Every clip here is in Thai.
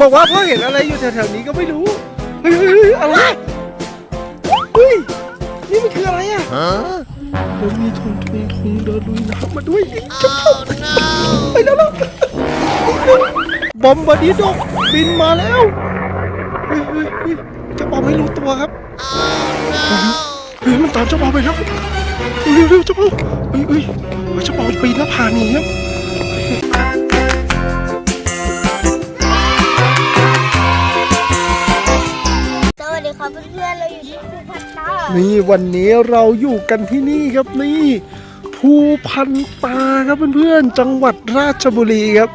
บอกว่าพ่อเห็นอะไรอยู่แถวๆนี้ก็ไม่รู้ เฮ้ยเฮ้ยเฮ้ยอะไรอะเฮ้ย นี่มันคืออะไรอะมันมีทงทงทงเดินลุยน้ำมาด้วยจับไปแล้วแล้วบอมบาร์ดิโดกบินมาแล้วเฮ้ยเฮ้ยเฮ้ยเจ้าปอไม่รู้ตัวครับเฮ้ยมันตามเจ้าปอไปแล้วเร็วเร็วเจ้าปอเฮ้ยเฮ้ยเฮ้ยเจ้าปอปีนหน้าผาหนีครับ ครับเพื่อนๆเราอยู่ที่ภูพันตานี่วันนี้เราอยู่กันที่นี่ครับนี่ภูพันตาครับเพื่อนๆจังหวัดราชบุรีครับ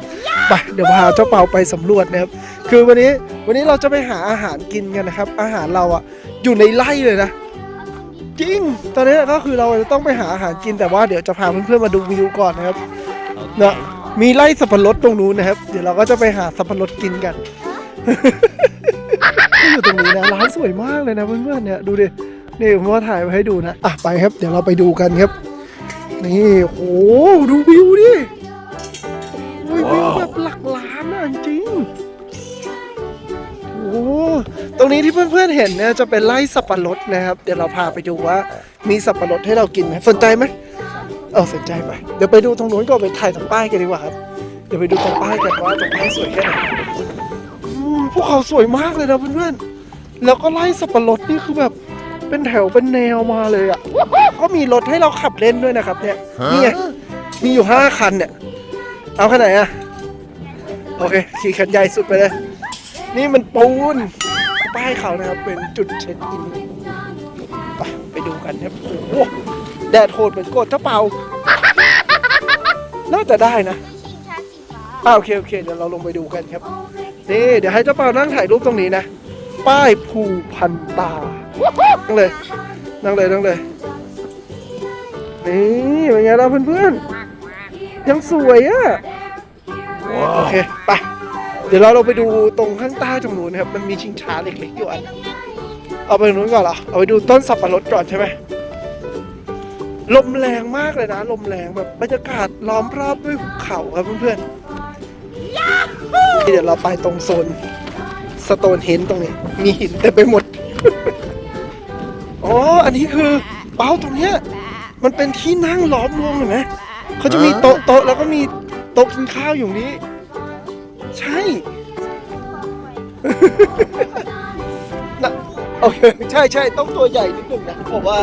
ไปเดี๋ยวพาเจ้าเปาไปสำรวจนะครับ คือวันนี้วันนี้เราจะไปหาอาหารกินกันนะครับ อาหารเราอะอยู่ในไร่เลยนะจริงตอนนี้ก็คือเราจะต้องไปหาอาหารกินแต่ว่าเดี๋ยวจะพาเพื่อนๆมาดูวิวก่อนนะครับเนาะมีไร่สับปะรดตรงนู้นนะครับ เดี๋ยวเราก็จะไปหาสับปะรดกินกันที่ อยู่ตรงนี้นะร้านสวยมากเลยนะเพื่อนๆเนี่ยดูดินี่ผมว่าถ่ายไว้ให้ดูนะอะไปครับ เดี๋ยวเราไปดูกันครับ นี่โหดูวิวดิโอ้ยวิวแบบหลักล้านอะจริงโอ้ตรงนี้ที่เพื่อนๆเห็นเนี่ยจะเป็นไร่สับปะรดนะครับ เดี๋ยวเราพาไปดูว่ามีสับปะรดให้เรากินไหมสนใจไหมเออสนใจไปเดี๋ยวไปดูตรงนู้นก่อนไปถ่ายตรงป้ายกันดีกว่าครับเดี๋ยวไปดูตรงป้ายกันว่าตรงป้ายสวยแค่ไหน ภูเขาสวยมากเลยนะเพื่อนๆ แล้วก็ไล่สับปะรดนี่คือแบบเป็นแถวเป็นแนวมาเลยอะ ก็มีรถให้เราขับเล่นด้วยนะครับ เนี่ยนี่ไงมีอยู่ห้าคันเนี่ย เอาคันไหนอะ โอเค ขี่คันใหญ่สุดไปเลย นี่มันปูนป้ายเขานะครับ เป็นจุดเช็คอินไปไปดูกันครับโอ้โหแดดโหดเหมือนกดเจ้าเปาน่าจะได้นะชิงช้าสีฟ้าอ่าโอเค โอเค เดี๋ยวเราลงไปดูกันครับ นี่เดี๋ยวให้เจ้าเปานั่งถ่ายรูปตรงนี้นะ ป้ายภูพันตา นั่งเลย นั่งเลยนั่งเลย นี่เป็นไงล่ะเพื่อนๆ ยังสวยอะ่ะ โอเค ไป เดี๋ยวเราเราไปดูตรงข้างใต้ตรงนู้นนะครับ มันมีชิงช้าเล็กๆอยู่อัน เอาไปตรงนู้นก่อนเหรอ เอาไปดูต้นสับปะรดก่อนใช่ไหมลมแรงมากเลยนะ ลมแรงแบบบรรยากาศล้อมรอบด้วยภูเขาครับเพื่อนๆ เดี๋ยวเราไปตรงโซนสโตนเฮนตรงนี้ มีหินเต็มไปหมด อ๋อ อันนี้คือเป้าตรงเนี้ย มันเป็นที่นั่งล้อมวงเห็นไหมเขาจะมีโต๊ะโต๊ะแล้วก็มีโต๊ะกินข้าวอยู่นี้ ใช่ นะโอเคใช่ใช่ต้องตัวใหญ่นิดหนึ่งนะเพราะว่า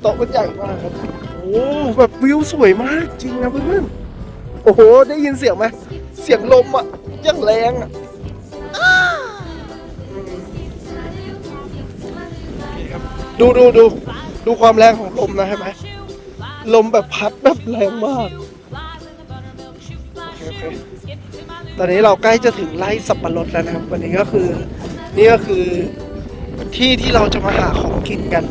โต๊ะมันใหญ่มากครับ โอ้แบบวิวสวยมากจริงนะเพื่อนๆโอ้โห ได้ยินเสียงไหมเสียงลมอะ ยังแรงอะโอเคครับดูดูดูดูความแรงของลมนะใช่ไหมลมแบบพัดแบบแรงมากโอเคโอเคตอนนี้เราใกล้จะถึงไร่สับปะรดแล้วนะครับ วันนี้ก็คือนี่ก็คือที่ที่เราจะมาหาของกินกัน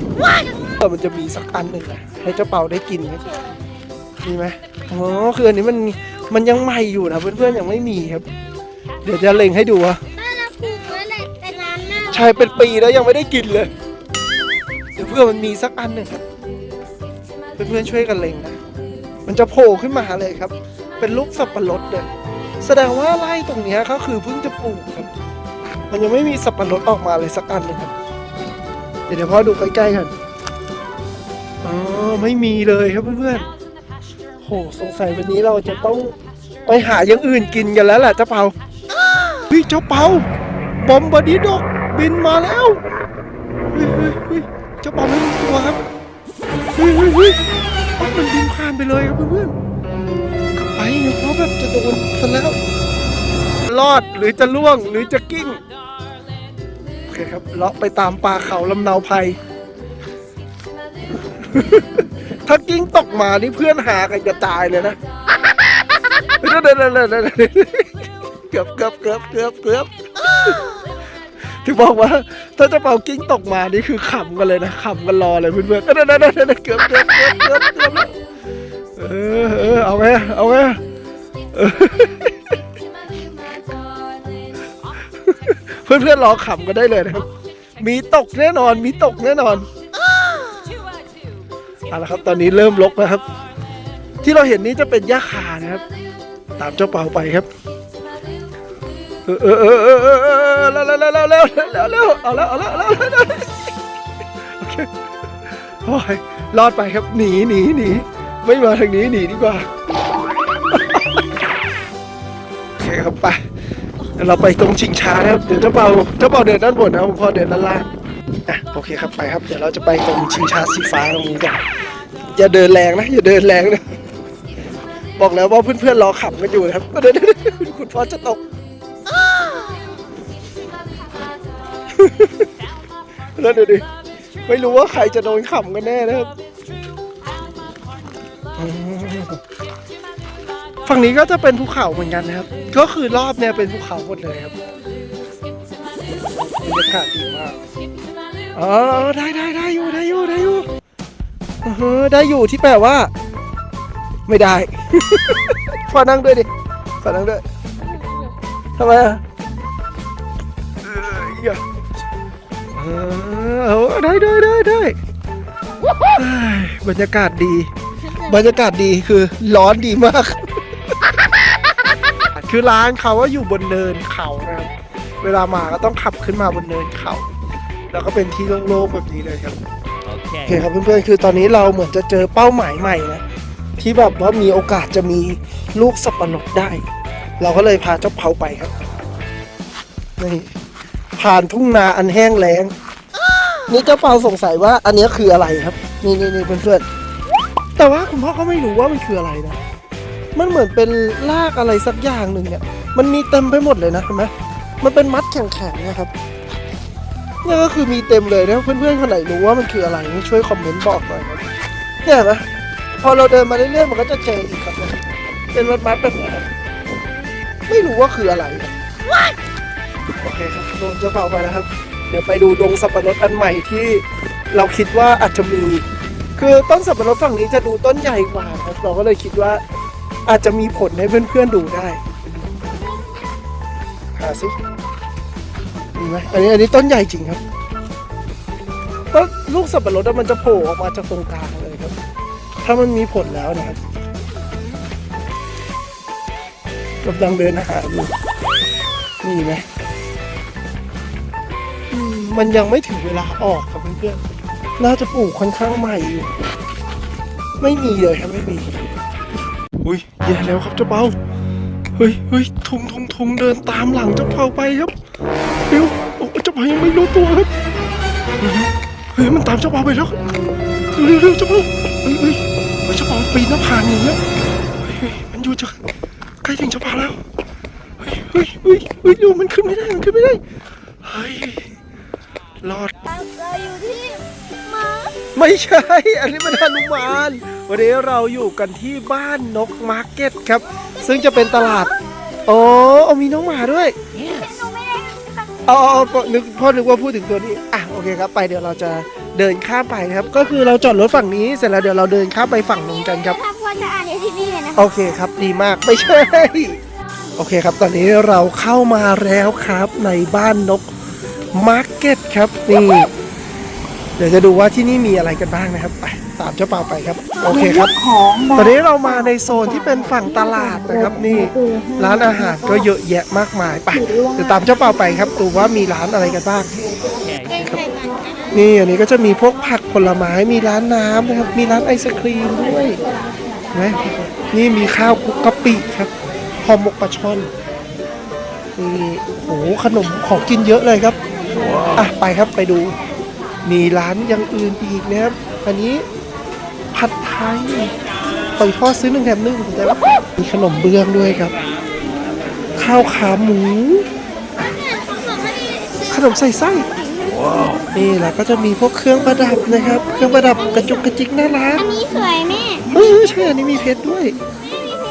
แต่มันจะมีสักอันหนึ่งนะให้เจ้าเปาได้กินครับมีไหมอ๋อคืออันนี้มันมันยังใหม่อยู่นะเพื่อนๆยังไม่มีครับ เดี๋ยวจะเล็งให้ดูว่าน่ารักผูกไว้เลยแต่น้ำหน้าใช่เป็นปีแล้วยังไม่ได้กินเลย เดี๋ยวเพื่อมันมีสักอันหนึ่งครับเพื่อนๆช่วยกันเล็งนะมันจะโผล่ขึ้นมาเลยครับ เป็นรูปสับปะรดเลยแสดงว่าไร่ตรงเนี้ยก็คือเพิ่งจะปลูกครับ มันยังไม่มีสับปะรดออกมาเลยสักอันหนึ่งครับเดี๋ยวเดี๋ยวพ่อดูใกล้ๆกันอ๋อไม่มีเลยครับเพื่อนๆโหสงสัยวันนี้เราจะต้องไปหาอย่างอื่นกินกันแล้วแหละเจ้าเปา เฮ้ยเจ้าเปาบอมบาร์ดิโดกบินมาแล้วเฮ้ยเฮ้ยเฮ้ยเจ้าเปาไม่รู้ตัวครับเฮ้ยเฮ้ยเฮ้ยมันบินผ่านไปเลยครับเพื่อนๆกลับไปเดี๋ยเขาแบบจะโดนซะแล้วรอดหรือจะล่วงหรือจะกิ้งโอเคครับเลาะไปตามป่าเขาลำเนาภัย ถ้ากิ้งตกมานี่เพื่อนหากันจะตายเลยนะเกือบเกือบเกือบเกือบเกือบที่บอกว่า ถ้าเจะเป่ากิ้งตกมานี่คือขำกันเลยนะขำกันรอเลยเพื่อนๆเออเดี๋ยวๆๆๆเกือบเกือบเกือบเกือบเกือบเออเออเอาไงเอาไงเออเพื่อนๆรอขำกันได้เลยนะครับ มีตกแน่นอนมีตกแน่นอนเอาละครับตอนนี้เริ่มลกแล้วครับ ที่เราเห็นนี้จะเป็นหญ้าคานะครับ ตามเจ้าเป่าไปครับ เออเออเออเออเออเออแล้วแล้วแล้วแล้วแล้วแล้วเอาแล้วเอาแล้วเอาแล้วเอาแล้วโอเคโอ้ยรอดไปครับหนีหนีหนีไม่มาทางนี้หนีดีกว่าโอเคครับไปเดี๋ยวเราไปตรงชิงช้านะครับเดี๋ยวเจ้าเปาเจ้าเปาเดินด้านบนนะผมพอเดินด้านล่างอะโอเคครับไปครับเดี๋ยวเราจะไปตรงชิงช้าสีฟ้าตรงนี้กันอย่าเดินแรงนะอย่าเดินแรงนะบอกแล้วว่าเพื่อนๆรอขับกันอยู่นะครับเดี๋ยวเดี๋ยวเดี๋ยวคุณพ่อจะตก แล้วเดี๋ยวดิไม่รู้ว่าใครจะโดนขำกันแน่นะครับฝั่งนี้ก็จะเป็นภูเขาเหมือนกันนะครับ ก็คือรอบเนี่ยเป็นภูเขาหมดเลยครับบรรยากาศดีมากอ๋อได้ได้ได้อยู่ได้อยู่ได้อยู่เออได้อยู่ที่แปลว่า ไม่ได้ขอนั่งด้วยดิขอนั่งด้วยทำไมอะ เอออย่าเออเอาได้ได้ได้ได้เฮ้ยบรรยากาศดี บรรยากาศดีคือร้อนดีมาก คือร้านเขาว่าอยู่บนเนินเขานะครับเวลามาก็ต้องขับขึ้นมาบนเนินเขา แล้วก็เป็นที่โล่งๆแบบนี้เลยครับโอเคครับเพื่อนๆคือตอนนี้เราเหมือนจะเจอเป้าหมายใหม่นะที่แบบว่ามีโอกาสจะมีลูกสับปะรดได้ เราก็เลยพาเจ้าเผาไปครับนี่ ผ่านทุ่งนาอันแห้งแล้งนี่เจ้าเปาสงสัยว่าอันนี้คืออะไรครับ นี่นี่นี่เพื่อนๆแต่ว่าคุณพ่อก็ไม่รู้ว่ามันคืออะไรนะ มันเหมือนเป็นรากอะไรสักอย่างหนึ่งเนี่ย มันมีเต็มไปหมดเลยนะเห็นไหมมันเป็นมัดแข็งๆนะครับนี่ก็คือมีเต็มเลยนะเพื่อนๆคนไหนรู้ว่ามันคืออะไรช่วยคอมเมนต์บอกหน่อยนะเนี่ยเห็นไหมพอเราเดินมาเรื่อยๆมันก็จะเจออีกครับเป็นมัดๆแบบนี้ไม่รู้ว่าคืออะไรครับ โอเคครับโดนเจ้าเป่าไปนะครับ เดี๋ยวไปดูดงสับปะรดอันใหม่ที่เราคิดว่าอาจจะมี คือต้นสับปะรดฝั่งนี้จะดูต้นใหญ่กว่าครับเราก็เลยคิดว่าอาจจะมีผลให้เพื่อนๆดูได้หาสิมีไหมอันนี้อันนี้ต้นใหญ่จริงครับต้นลูกสับปะรดมันจะโผล่ออกมาจากตรงกลางเลยครับ ถ้ามันมีผลแล้วนะครับกำลังเดินหาอยู่มีไหม มันยังไม่ถึงเวลาออกครับเพื่อนๆ น่าจะปลูกค่อนข้างใหม่อยู่ ไม่มีเลยครับไม่มี อุ้ยแย่แล้วครับเจ้าเปาเฮ้ยเฮ้ยทุงทุงทุงเดินตามหลังเจ้าเปาไปครับเร็วโอ้เจ้าเปายังไม่รู้ตัวครับเฮ้ยเฮ้ยมันตามเจ้าเปาไปแล้วเร็วเร็วเจ้าเปาเฮ้ยเฮ้ยเฮ้ยเจ้าเปาปีนหน้าผาหนีแล้วเฮ้ยเฮ้ยมันอยู่จะใกล้ถึงเจ้าเปาแล้วเฮ้ยเฮ้ยเฮ้ยเฮ้ยดูมันขึ้นไม่ได้มันขึ้นไม่ได้เฮ้ย รอดเราเราอยู่ที่ม้าไม่ใช่ อันนี้มันฮนุมาน วันนี้เราอยู่กันที่บ้านนกมาร์เก็ตครับ ซึ่งจะเป็นตลาดอ๋อเอามีน้องหมาด้วย หนูไม่ได้ค่ะเอาเอาเอานึกพ่อนึกว่าพูดถึงตัวนี้ อะ โอเคครับ ไปเดี๋ยวเราจะเดินข้ามไปนะครับ ก็คือเราจอดรถฝั่งนี้ เสร็จแล้วเดี๋ยวเราเดินข้ามไปฝั่งนู้นกันครับถ้าพ่อจะอ่านในที่นี่เลยนะโอเคครับดีมากไม่ใช่ โอเคครับ ตอนนี้เราเข้ามาแล้วครับในบ้านนก มาร์เก็ตครับนี่เดี๋ยวจะดูว่าที่นี่มีอะไรกันบ้างนะครับไปตามเจ้าเปาไปครับ โอเคครับ ตอนนี้เรามาในโซนที่เป็นฝั่งตลาดนะครับนี่ ร้านอาหารก็เยอะแยะมากมายไปเดี๋ยวตามเจ้าเปาไปครับดูว่ามีร้านอะไรกันบ้างใกล้ๆกันนะนี่อันนี้ก็จะมีพวกผักผลไม้มีร้านน้ำนะครับ มีร้านไอศครีมด้วยนะนี่มีข้าวคลุกกะปิครับห่อหมกปลาช่อนนี่โอ้โหขนมของกินเยอะเลยครับ อะไปครับไปดู มีร้านอย่างอื่นอีกนะครับ อันนี้ผัดไทยต่อยทอดซื้อหนึ่งแถมหนึ่งสนใจปะมีขนมเบื้องด้วยครับ ข้าวขาหมู ขนมใส่ไส้นี่แหละก็จะมีพวกเครื่องประดับนะครับ เครื่องประดับกระจุกกระจิกน่ารักอันนี้สวยแม่เออใช่อันนี้มีเพชรด้วย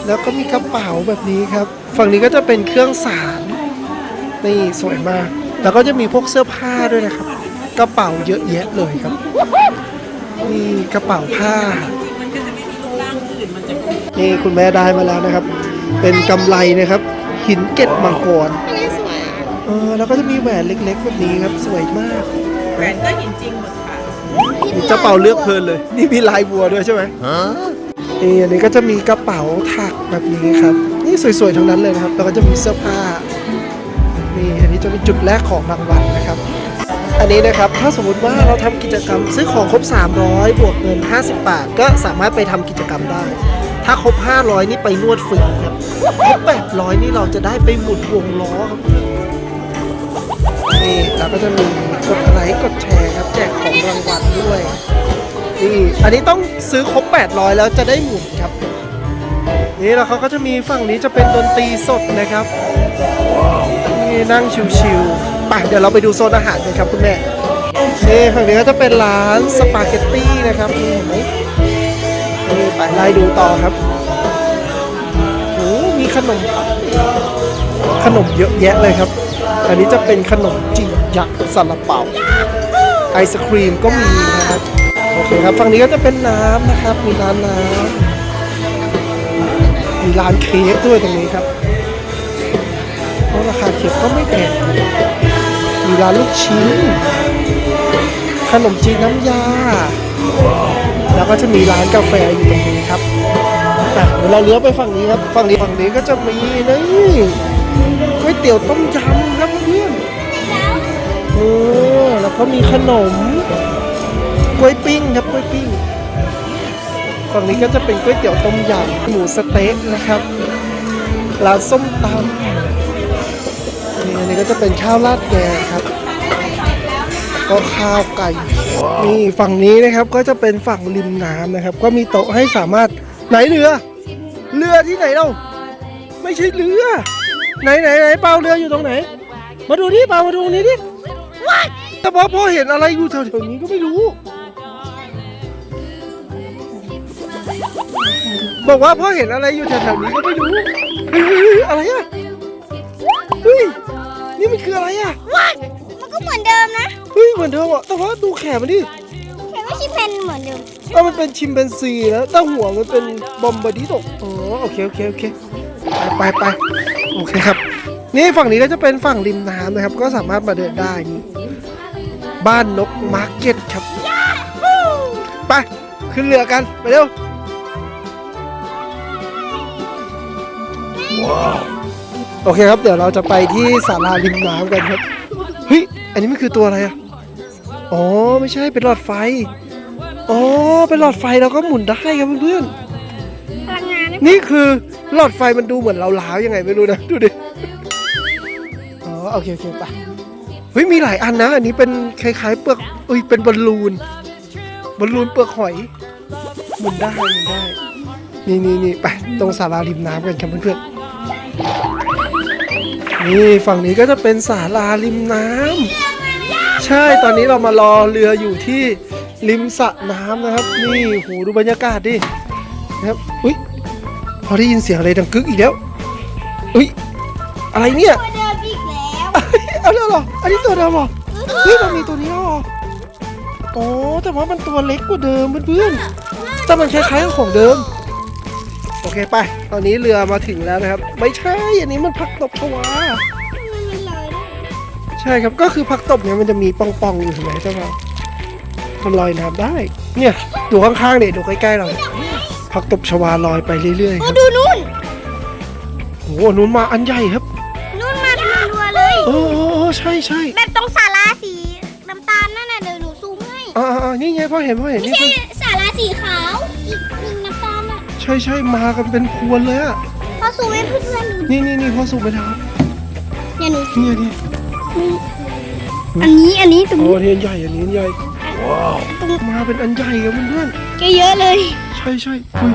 แล้วก็มีกระเป๋าแบบนี้ครับ ฝั่งนี้ก็จะเป็นเครื่องสารนี่สวยมาก แล้วก็จะมีพวกเสื้อผ้าด้วยนะครับ กระเป๋าเยอะแยะเลยครับนี่กระเป๋าผ้า นี่คุณแม่ได้มาแล้วนะครับ เป็นกำไรนะครับ หินเกล็ดมังกรอันนี้สวยอะเออแล้วก็จะมีแหวนเล็กๆแบบนี้ครับสวยมากแหวนก็หินจริงหมดค่ะเจ้าเป่าเลือกเพลินเลย นี่มีลายบัวด้วยใช่ไหมนี่อันนี้ก็จะมีกระเป๋าถักแบบนี้ครับ นี่สวยๆทั้งนั้นเลยนะครับ แล้วก็จะมีเสื้อผ้า นี่อันนี้จะเป็นจุดแรกของรางวัลนะครับ อันนี้นะครับถ้าสมมติว่าเราทำกิจกรรมซื้อของครบ 300 บวกเงิน 50 บาท ก็สามารถไปทำกิจกรรมได้ ถ้าครบ 500 นี่ไปนวดฟรีครับครบ800 นี่เราจะได้ไปหมุนวงล้อครับนี่เราก็จะมีกดไลค์กดแชร์ครับ แจกของรางวัลด้วยนี่อันนี้ต้องซื้อครบ 800 แล้วจะได้หมุนครับนี่แล้วเขาก็จะมีฝั่งนี้จะเป็นดนตรีสดนะครับ นี่นั่งชิวๆไปเดี๋ยวเราไปดูโซนอาหารกันครับคุณแม่นี่ฝั่งนี้ก็จะเป็นร้านสปาเกตตี้นะครับนี่เห็นไหมนี่ไปไล่ดูต่อครับโอ้มีขนม ขนมเยอะแยะเลยครับ อันนี้จะเป็นขนมจีนยักษ์ซาลาเปาไอศครีมก็มีนะครับโอเคครับฝั่งนี้ก็จะเป็นน้ำนะครับ มีร้านน้ำมีร้านเค้กด้วยตรงนี้ครับ ราคาเค้กก็ไม่แพงมีร้านลูกชิ้น ขนมจีนน้ำยา แล้วก็จะมีร้านกาแฟอยู่ตรงนี้ครับอะเดี๋ยวเราเลี้ยวไปฝั่งนี้ครับ ฝั่งนี้ฝั่งนี้ก็จะมีนี่ก๋วยเตี๋ยวต้มยำครับเพื่อนเออแล้วก็มีขนมกล้วยปิ้งครับกล้วยปิ้งฝั่งนี้ก็จะเป็นก๋วยเตี๋ยวต้มยำหมูสเต๊ะนะครับร้านส้มตำ อันนี้ก็จะเป็นข้าวราดแกงครับ ก็ข้าวไก่นี่ฝั่งนี้นะครับก็จะเป็นฝั่งริมน้ำนะครับ ก็มีโต๊ะให้สามารถไหนเรือ เรือที่ไหนเราไม่ใช่เรือ ไหนไหนไหนเปล่าเรืออยู่ตรงไหน มาดูนี่เปล่ามาดูตรงนี้ดิแต่พอพ่อเห็นอะไรอยู่แถวๆนี้ก็ไม่รู้ บอกว่าพ่อเห็นอะไรอยู่แถวๆนี้ก็ไม่รู้อะไรอะเฮ้ย นี่มันคืออะไรอะมันก็เหมือนเดิมนะเฮ้ยเหมือนเดิมอะแต่ว่าดูแขนมันดิแค่ว่าชิเพนเหมือนเดิมเออมันเป็นชิมเปนซีนะแต่หัวมันเป็นบอมบาดิโตอ๋อโอเคโอเคโอเคไปไปไปโอเคครับ นี่ฝั่งนี้ก็จะเป็นฝั่งริมน้ำนะครับ ก็สามารถมาเดินได้นี่บ้านนกมาร์เก็ตครับ ไป ขึ้นเรือกัน ไปเร็ว โอเคครับ เดี๋ยวเราจะไปที่ศาลาริมน้ำกันครับ เฮ้ย อันนี้มันคือตัวอะไรอะอ๋อ ไม่ใช่ เป็นหลอดไฟ อ๋อ เป็นหลอดไฟแล้วก็หมุนได้ครับเพื่อนพลังงานนะๆนี่คือหลอดไฟมันดูเหมือนเราล้าวๆยังไงไม่รู้นะ ดูดิ อ๋อ โอเคโอเคไป เฮ้ย มีหลายอันนะ อันนี้เป็นคล้ายๆเปลือกเอ้ย เป็นบอลลูน บอลลูนเปลือกหอย หมุนได้หมุนได้ นี่นี่นี่ไป ตรงศาลาริมน้ำกันครับเพื่อนๆ นี่ฝั่งนี้ก็จะเป็นศาลาริมน้ำใช่ตอนนี้เรามารอเรืออยู่ที่ริมสระน้ำนะครับ นี่โหดูบรรยากาศดินะครับอุ้ยพอได้ยินเสียงอะไรดังกึกอีกแล้วอุ้ยอะไรเนี่ยตัวเดิมอีกแล้วเอาแล้วเหรออันนี้ตัวเดิมเหรอเฮ้ยมันมีตัวนี้แล้วเหรออ๋อแต่ว่ามันตัวเล็กกว่าเดิมเพื่อนๆแต่มันคล้ายๆกับของเดิม โอเคไป ตอนนี้เรือมาถึงแล้วนะครับ ไม่ใช่ อันนี้มันผักตบชวาใช่ครับ ก็คือผักตบเนี่ยมันจะมีปองๆอยู่เห็นไหมเจ้าบ่าวมันลอยน้ำได้ เนี่ยดูข้างๆเนี่ยดูใกล้ๆเราเนี่ยผักตบชวาลอยไปเรื่อยๆคโอ้รับดูนู่น โอ้โหนู้นมาอันใหญ่ครับ นู่นมาเป็นรัวๆเลย เออเออเออใช่ใช่แบบตรงศาลาสีน้ำตาลนั่นน่ะเดี๋ยวหนูซูมให้ อ่าอ่านี่ไงพ่อเห็นพ่อเห็นไม่นี่ใช่คือศาลาสีขาว ใช่ใช่มากันเป็นพวนเลยอะพอซูมให้เพื่อนๆดูนี่นี่นี่พ่อสูบไปแล้วเนี่ยหนูนี่นี่อันนี้อันนี้ตรงโอ้นี้อันนี้อันใหญ่อันนี้อันใหญ่มาเป็นอันใหญ่ครับเพื่อนเยอะๆเลย ๆใช่ใช่อุ้ย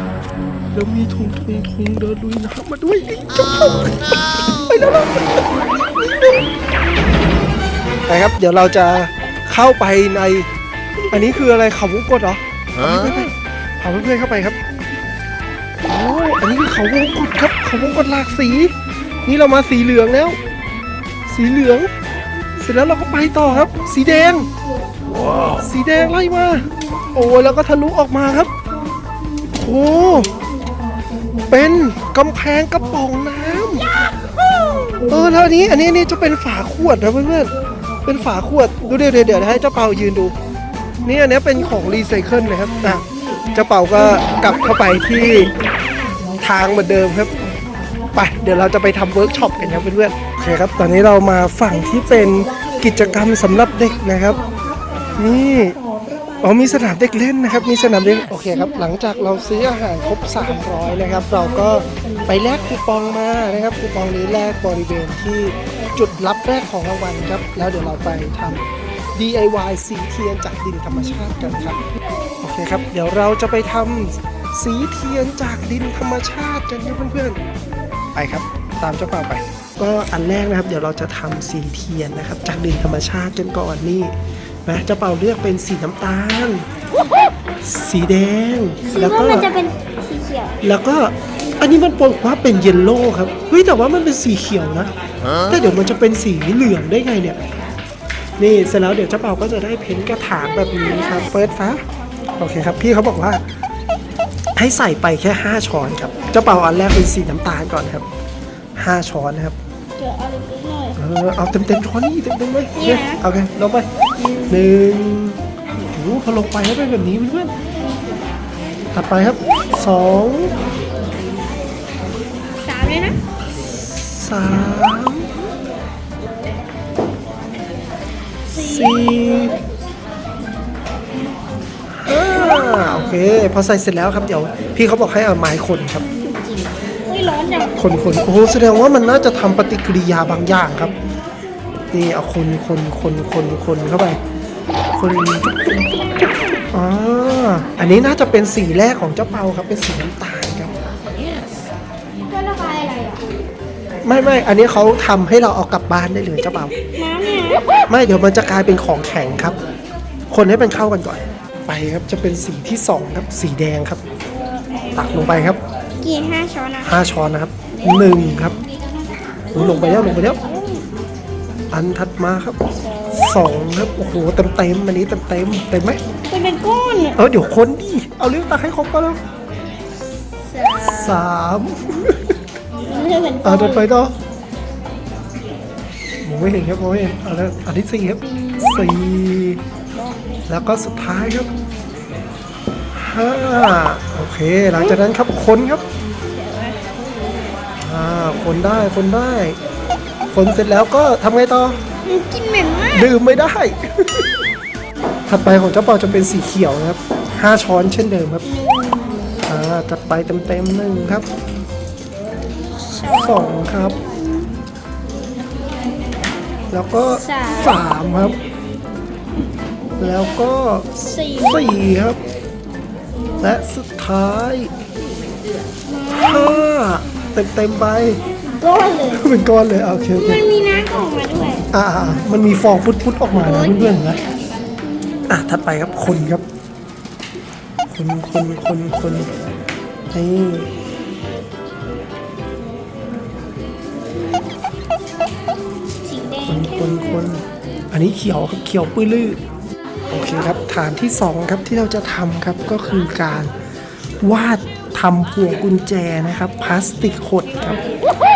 แล้วมีทุงทุงทุงเดินลุยน้ำมาด้วยนี่จับไปแล้วนะไปครับ เดี๋ยวเราจะเข้าไปใน อันนี้คืออะไรเขาวงกดเหรอไปไปพาเพื่อนๆเข้าไปครับโอ้อันนี้คือ เขาวงกดครับ เขาวงกดหลากสี นี่เรามาสีเหลืองแล้ว สีเหลือง เสร็จแล้วเราก็ไปต่อครับ สีแดง สีแดงไล่มา โอ้แล้วก็ทะลุออกมาครับโอ้เป็นกำแพงกระป๋องน้ำเออแล้วอันนี้ อันนี้นี่จะเป็นฝาขวดนะเพื่อนๆเป็นฝาขวดดูเดี๋ยวเดี๋ยวเดี๋ยวให้เจ้าเปายืนดูนี่อันนี้เป็นของรีไซเคิลนะครับอะเจ้าเปาก็กลับเข้าไปที่ ทางเหมือนเดิมครับไปเดี๋ยวเราจะไปทำเวิร์กช็อปกันครับเพื่อนๆโอเคครับ ตอนนี้เรามาฝั่งที่เป็นกิจกรรมสำหรับเด็กนะครับ นี่อ๋อมีสนามเด็กเล่นนะครับ มีสนามเด็กโอเคครับ หลังจากเราซื้ออาหารครบ 300 นะครับ เราก็ไปแลกคูปองมานะครับคูปองนี้แลกบริเวณที่จุดรับแรกของรางวัลครับ แล้วเดี๋ยวเราไปทำ DIY สีเทียนจากดินธรรมชาติกันครับ โอเคครับ เดี๋ยวเราจะไปทำ สีเทียนจากดินธรรมชาติกันนะเพื่อนๆ ไปครับ ตามเจ้าเป่าไป ก็อันแรกนะครับ เดี๋ยวเราจะทำสีเทียนนะครับ จากดินธรรมชาติกันก่อนนี่นะเจ้าเป่าเลือกเป็นสีน้ำตาล สีแดง แล้วว่าก็มันจะเป็นสีเขียว แล้วก็อันนี้มันบอกว่าเป็นเยลโล่ครับเฮ้ยแต่ว่ามันเป็นสีเขียวนะ แต่เดี๋ยวมันจะเป็นสีเหลืองได้ไงเนี่ย นี่เสร็จแล้วเดี๋ยวเจ้าเป่าก็จะได้เพ้นท์กระถางแบบนี้ครับ เปิดฟ้า โอเคครับ พี่เขาบอกว่า ให้ใส่ไปแค่ 5 ช้อนครับเจ้าเป่าอันแรกเป็นสีน้ำตาลก่อนครับ 5 ช้อนนะครับเจออะไรนิดหน่อย เออเอาเต็มเต็มๆช้อนนี่เต็มเต็มๆเลยนี่นะโอเคลงไปหนึ่งโอ้โหพอลงไปแล้วเป็นแบบนี้เพื่อนๆถัดไปครับสองสามเลยนะสามสี่ ห้าโอเค พอใส่เสร็จแล้วครับเดี๋ยวพี่เขาบอกให้เอาไม้คนครับ อุ้ยร้อนจังคนคนโอ้โหแสดงว่ามันน่าจะทำปฏิกิริยาบางอย่างครับ นี่เอาคนคนคนคนคนเข้าไป คนอ่าอันนี้น่าจะเป็นสีแรกของเจ้าเปาครับ เป็นสีน้ำตาลครับก็ระบายอะไรอะ ไม่ไม่อันนี้เขาทำให้เราเอากลับบ้านได้เลยเจ้าเปา น้ำเนี่ยนะไม่เดี๋ยวมันจะกลายเป็นของแข็งครับ คนให้มันเข้ากันก่อน ไปครับจะเป็นสีที่สองครับสีแดงครับ ตักลงไปครับกี่ห้าช้อนอะห้าช้อนนะครับหนึ่งครับอุ๊ยลงไปแล้วลงไปแล้วอันถัดมาครับสองครับโอ้โหเต็มเต็มๆอันนี้เต็มเต็มๆเต็มไหมมันเป็นก้อนอะเออเดี๋ยวคนดิเอาเรื่องตักให้ครบก็แล้วสามมันไม่เป็นก้อ่าอนเดินไปต่อมองไม่เห็นครับมองไม่เห็นเอาแล้วอันที่สี่ครับสี่ แล้วก็สุดท้ายครับห้าโอเค หลังจากนั้นครับคนครับอ่าคนได้คนได้ คนเสร็จแล้วก็ทำไงต่อมันกินเหม็นมากดื่มไม่ได้ ถัดไปของเจ้าเปาจะเป็นสีเขียวนะครับห้าช้อนเช่นเดิมครับอ่าถัดไปเต็มๆหนึ่งครับสองครับ แล้วก็สามครับ แล้วก็สี่สี่ครับ และสุดท้ายห้าเต็มๆไป ก้อนเลย เป็นก้อนเลยอะโอเคโอเคมันมีน้ำออกมาด้วยอ่าๆมันมีฟองพุดๆออกมานะเพื่อนๆนะอะถัดไปครับคนครับ คนคนคนคนนี่สีแดคงนเข้คนมคนอันนี้เขียวครับเขียวปื้อลืด โอเคครับฐานที่สองครับที่เราจะทำครับก็คือการวาดทำพวงกุญแจนะครับพลาสติกขดครับ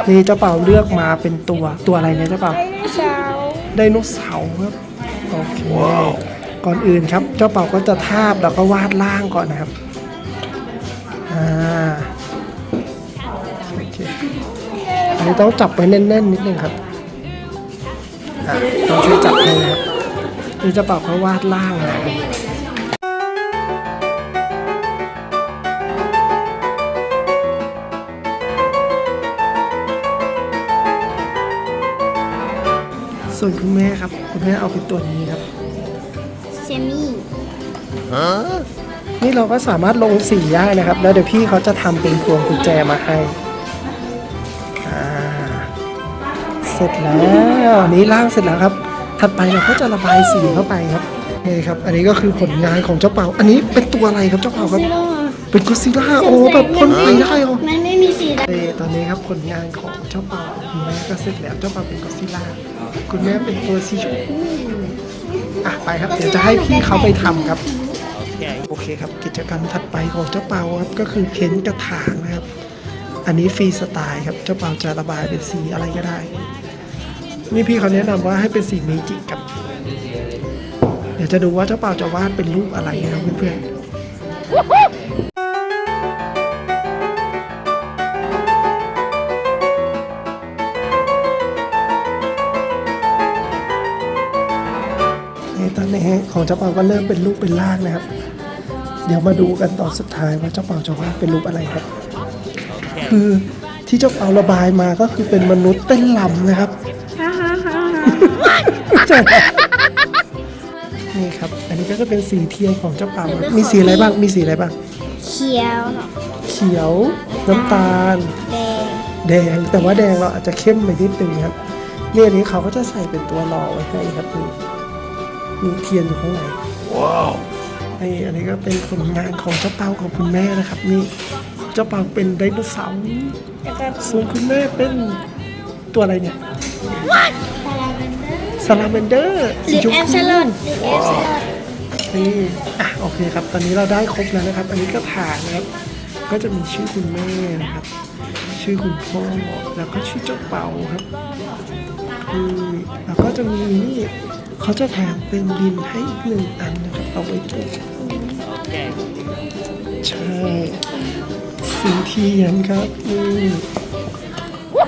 นี่เจ้าเป่าเลือกมาเป็นตัวตัวอะไรเนี่ยเจ้าเป่าเช้าไดโนเสาร์ครับโอเคก่อนอื่นครับเจ้าเป่าก็จะทาบแล้วก็วาดล่างก่อนนะครับอ่าโอเคอันนี้ต้องจับไว้แน่นๆนิดนึงครับอ่าต้องช่วยจับให้นะครับ นี่เจ้าเป่าก็วาดล่างนะครับส่วนคุณแม่ครับ คุณแม่เอาเป็นตัวนี้ครับเซมี่นี่เราก็สามารถลงสีได้นะครับ แล้วเดี๋ยวพี่เขาจะทำเป็นพวงกุญแจมาให้อ่าเสร็จแล้วอันนี้ล่างเสร็จแล้วครับ ถัดไปเราก็จะระบายสีเข้าไปครับนี่ครับ อันนี้ก็คือผลงานของเจ้าเป่า อันนี้เป็นตัวอะไรครับเจ้าเป่าครับซีโร่เป็นกุซิล่าโอ้แบบพ่นไฟได้เหรอมันไม่มีสีแดงเอ่อตอนนี้ครับผลงานของเจ้าเป่าคุณแม่ก็เสร็จแล้วเจ้าเป่าเป็นกุซิล่าคุณแม่เป็นตัวสีชมพูอะไปครับเดี๋ยวจะให้พี่เขาไปทำครับโอเคครับกิจกรรมถัดไปของเจ้าเปาครับก็คือเพ้นท์กระถางนะครับ อันนี้ฟรีสไตล์ครับเจ้าเปาจะระบายเป็นสีอะไรก็ได้ นี่พี่เขาแนะนำว่าให้เป็นสีนี้จิกับ เดี๋ยวจะดูว่าเจ้าป่าจะวาดเป็นรูปอะไรนะเพื่อนๆตอนนี้ของเจ้าป่าก็เริ่มเป็นรูปเป็นร่างนะครับ เดี๋ยวมาดูกันตอนสุดท้ายว่าเจ้าเป่าจะวาดเป็นรูปอะไรครับ คือที่เจ้าเป่าระบายมาก็คือเป็นมนุษย์เต้นลำนะครับ นี่ครับ อันนี้ก็จะเป็นสีเทียนของเจ้าเปามีสีอะไรบ้าง มีสีอะไรบ้าง เขียวเขียว น้ำตาล แดง แดง แต่ว่าแดงเราอาจจะเข้มไปนิดนึงครับเนี่ยอันนี้เขาก็จะใส่เป็นตัวรองไว้ให้ครับนี่มีเทียนอยู่ข้างในว้าวนี่อันนี้ก็เป็นผลงานของเจ้าเปาของคุณแม่นะครับ นี่เจ้าเปาเป็นไดโนเสาร์แล้วก็ส่วนคุณแม่เป็นตัวอะไรเนี่ย ซาลาแมนเดอร์หรือแอปเชลอนหรือแอปเชลอนนี่อะโอเคครับ ตอนนี้เราได้ครบแล้วนะครับ อันนี้ก็ฐานนะครับ ก็จะมีชื่อคุณแม่นะครับ ชื่อคุณพ่อ แล้วก็ชื่อเจ้าเปาครับอืมแล้วก็จะมีนี่เขาจะแถมเป็นดินให้อีกหนึ่งอันนะครับ เอาไว้จุดใช่สีเทียนครับนี่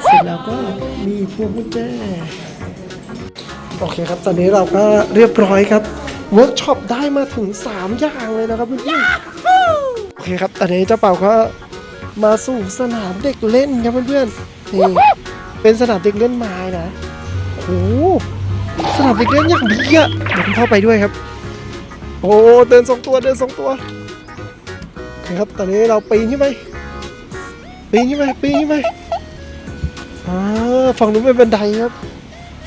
เสร็จแล้วก็มีพวงกุญแจ โอเคครับ ตอนนี้เราก็เรียบร้อยครับเวิร์กช็อปได้มาถึง 3 อย่างเลยนะครับเพื่อนๆโอเคครับ ตอนนี้เจ้าเป่าก็มาสู่สนามเด็กเล่นครับเพื่อนๆนี่เป็นสนามเด็กเล่นไม้นะโอ้โหสนามเด็กเล่นอย่างดีอะเดี๋ยวคุณพ่อไปด้วยครับ โอ้เดินสองตัวเดินสองตัวโอเคครับ ตอนนี้เราปีนขึ้นไปปีนขึ้นไปปีนขึ้นไปอ่าฝั่งนู้นเป็นบันไดครับ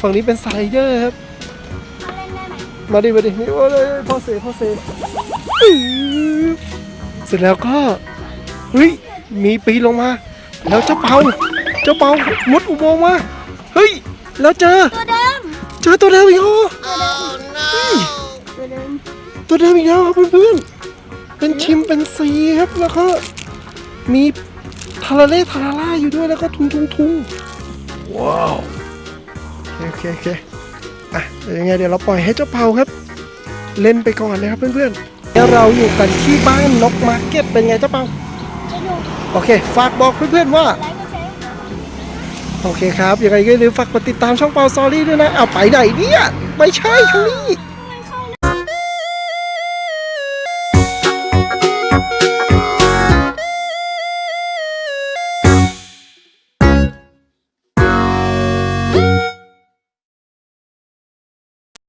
ฝั่งนี้เป็นสไลเดอร์ครับ มาดิมาดินี่โอ้ยพ่อเสพ่อเสอื้อเสร็จแล้วก็เฮ้ยมีปีนลงมา แล้วเจ้าเปาเจ้าเปามุดอุโมงค์มาเฮ้ยแล้วเจอตัวเดิมเจอตัวเดิมอีกแล้วตัวเดิมตัวเดิมอีกแล้วครับเพื่อนๆเป็นชิมเป็นซีครับแล้วก็มีทาราเล่ทาราล่าอยู่ด้วยแล้วก็ทุงทุงทุงว้าว โอเคโอเคอะเดี๋ยวยังไงเดี๋ยวเราปล่อยให้เจ้าเปาครับ เล่นไปก่อนนะครับเพื่อนๆแล้วเราอยู่กันที่บ้านนกมาร์เก็ตเป็นไงเจ้าเปาจะดูโอเค ฝากบอกเพื่อนๆว่าไลค์ก็แชร์โอเคครับยังไงก็อย่าลืมฝากกดติดตามช่องเปาซอรี่ด้วยนะ เอาไปไหนเนี่ย ไม่ใช่ทางนี้